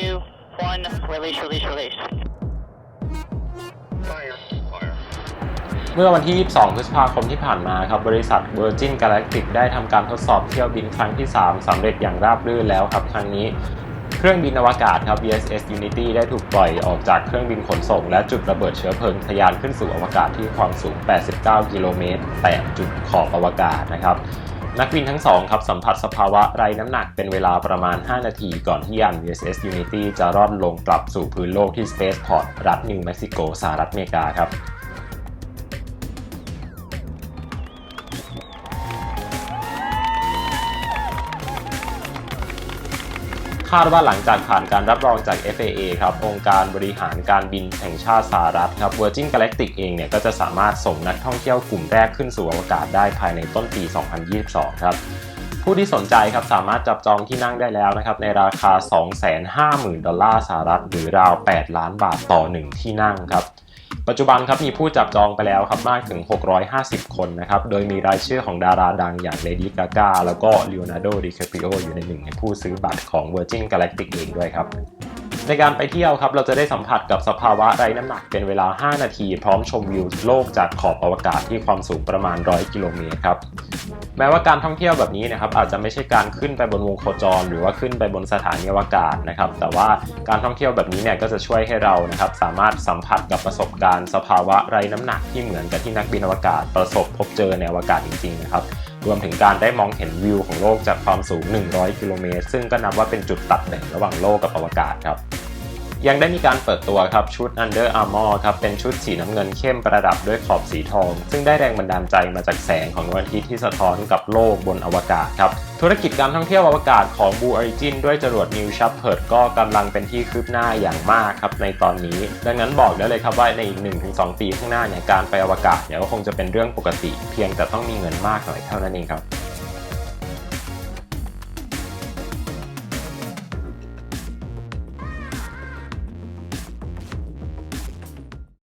two, one, release, release, release. Fire. Fire. เมื่อวันที่ 22 พฤษภาคมที่ผ่านมาครับ บริษัท Virgin Galactic ได้ทำการทดสอบเที่ยวบินครั้งที่ 3สำเร็จอย่างราบรื่นแล้วครับ ครั้งนี้เครื่องบินอวกาศครับ VSS Unity ได้ถูกปล่อยออกจากเครื่องบินขนส่ง และจุดระเบิดเชื้อเพลิงทะยานขึ้นสู่อวกาศที่ความสูง 89 กิโลเมตรแตะจุดขอบอวกาศนะครับ นักบินทั้งสองครับสัมผัสสภาวะไร้น้ำหนักเป็นเวลาประมาณ 5 นาทีก่อนที่ยาน USS Unity จะร่อนลงกลับสู่พื้นโลกที่ Spaceport รัฐนิวเม็กซิโกสหรัฐอเมริกาครับ คาดว่าหลังจากผ่านการรับรองจาก FAA ครับองค์การบริหารการบินแห่งชาติสหรัฐครับ Virgin Galactic เองเนี่ยก็จะสามารถส่งนักท่องเที่ยวกลุ่มแรกขึ้นสู่อวกาศได้ภายในต้นปี 2022 ครับผู้ที่สนใจครับสามารถจับจองที่นั่งได้แล้วนะครับในราคา 250,000 ดอลลาร์สหรัฐ หรือราว 8 ล้านบาทต่อ 1 ที่นั่งครับ ปัจจุบันครับมีผู้จับจองไปแล้วครับมากถึง 650 คนนะครับ โดยมีรายชื่อของดาราดังอย่าง Lady Gaga แล้วก็ Leonardo DiCaprio อยู่ในหนึ่งในผู้ซื้อบัตรของ Virgin Galactic เองด้วยครับ ในการไปเที่ยวครับเราจะได้สัมผัสกับสภาวะไร้น้ำหนักเป็นเวลา 5 นาที พร้อมชมวิวโลกจากขอบอวกาศที่ความสูงประมาณ 100 กิโลเมตรครับแม้ว่าการท่องเที่ยวแบบนี้นะครับอาจจะไม่ใช่การขึ้นไปบนวงโคจร หรือว่าขึ้นไปบนสถานีอวกาศนะครับแต่ว่าการท่องเที่ยวแบบนี้เนี่ยก็จะช่วยให้เรานะครับสามารถสัมผัสกับประสบการณ์สภาวะไร้น้ำหนักที่เหมือนกับที่นักบินอวกาศประสบพบเจอในอวกาศจริงๆนะครับรวมถึงการได้มองเห็นวิวของโลกจากความสูง 100 กิโลเมตร ซึ่งก็นับว่าเป็นจุดตัดแบ่งระหว่างโลกกับอวกาศครับ ยังได้มีการเปิดตัวครับชุด Under Armour ครับเป็นชุดสีน้ำเงินเข้มประดับด้วยขอบสีทอง ซึ่งได้แรงบันดาลใจมาจากแสงของดวงอาทิตย์ที่สะท้อนกับโลกบนอวกาศครับธุรกิจการท่องเที่ยวอวกาศของ Blue Origin ด้วยจรวด New Shepard ก็กำลังเป็นที่คืบหน้าอย่างมากครับในตอนนี้ ดังนั้นบอกได้เลยครับว่าในอีก 1-2 ปีข้างหน้าเนี่ยการไปอวกาศเนี่ยก็คงจะเป็นเรื่องปกติ เพียงแต่ต้องมีเงินมากหน่อยเท่านั้นเองครับ